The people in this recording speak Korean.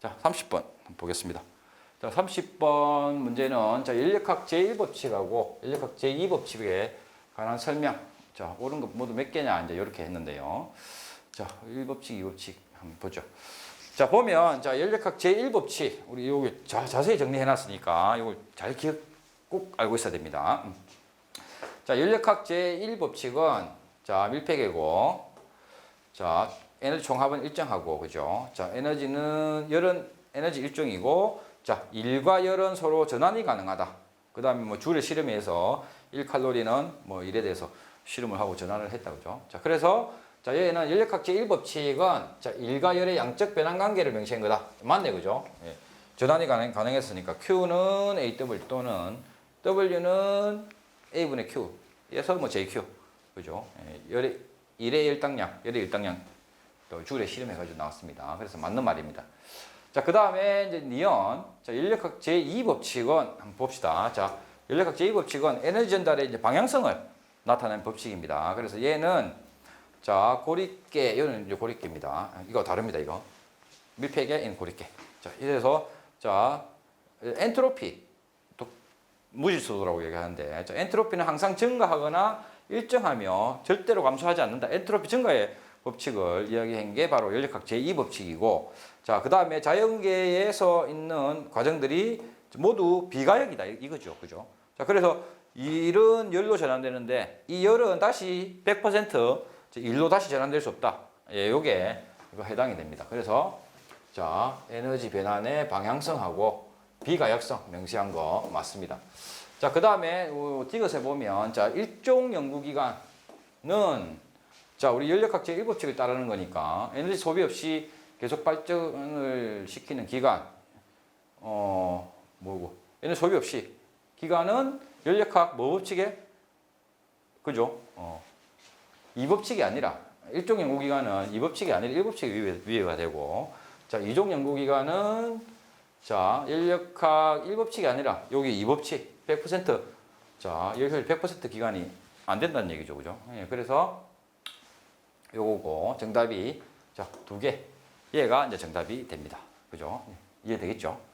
자, 30번 한번 보겠습니다. 자, 30번 문제는 자, 인력학 제1법칙하고 인력학 제2법칙에 관한 설명. 자, 옳은 것 모두 몇 개냐 이제 이렇게 했는데요. 자, 1법칙, 2법칙 한번 보죠. 자, 보면 자, 인력학 제1법칙 우리 여기 자, 자세히 정리해 놨으니까 이걸 잘 기억 꼭 알고 있어야 됩니다. 음. 자, 인력학 제1법칙은 자, 밀폐계고 자, 에너지 총합은 일정하고 그죠? 자, 에너지는 열은 에너지 일종이고 자, 일과 열은 서로 전환이 가능하다. 그다음에 뭐 줄의 실험에서 1칼로리는 뭐 일에 대해서 실험을 하고 전환을 했다 그죠? 자, 그래서 자, 얘는 인력학 제 1법칙은 자, 일과 열의 양적 변환 관계를 명시한 거다. 맞네 그죠? 예. 전환이 가능, 가능했으니까 Q는 AW 또는 W는 A분의 Q. 에서 뭐 JQ. 그죠? 예, 열의 일의 일당량, 열의 일당량 또 줄에 실험해가지고 나왔습니다. 그래서 맞는 말입니다. 자, 그 다음에 이제 니온. 자, 인력학 제2법칙은 한번 봅시다. 자, 인력학 제2법칙은 에너지 전달의 이제 방향성을 나타내는 법칙입니다. 그래서 얘는 자, 고립계, 이거는 이제 고립계입니다. 이거 다릅니다, 이거. 밀폐계, 인 고립계. 자, 이래서 자, 엔트로피. 또 무질서도라고 얘기하는데, 자, 엔트로피는 항상 증가하거나 일정하며 절대로 감소하지 않는다. 엔트로피 증가의 법칙을 이야기한 게 바로 연력학 제2법칙이고, 자, 그 다음에 자연계에서 있는 과정들이 모두 비가역이다. 이거죠. 그죠? 자, 그래서 일은 열로 전환되는데, 이 열은 다시 100% 일로 다시 전환될 수 없다. 예, 요게 이거 해당이 됩니다. 그래서, 자, 에너지 변환의 방향성하고 비가역성 명시한 거 맞습니다. 자, 그 다음에 디귿에 보면, 자, 일종 연구기간은 자, 우리 연력학 제1법칙을 따르는 거니까 에너지 소비 없이 계속 발전을 시키는 기간, 어, 뭐고, 에너지 소비 없이 기간은 연력학 뭐 법칙에, 그죠? 어, 이 법칙이 아니라, 일종 연구기간은 이 법칙이 아니라 일 법칙에 위배, 위배가 되고, 자, 이종 연구기간은 자, 연력학 1법칙이 아니라 여기 2법칙 100% 자, 열효율 100% 기간이 안 된다는 얘기죠. 그죠? 예, 그래서 요거고 정답이 자, 두 개. 얘가 이제 정답이 됩니다. 그죠? 예, 이해되겠죠?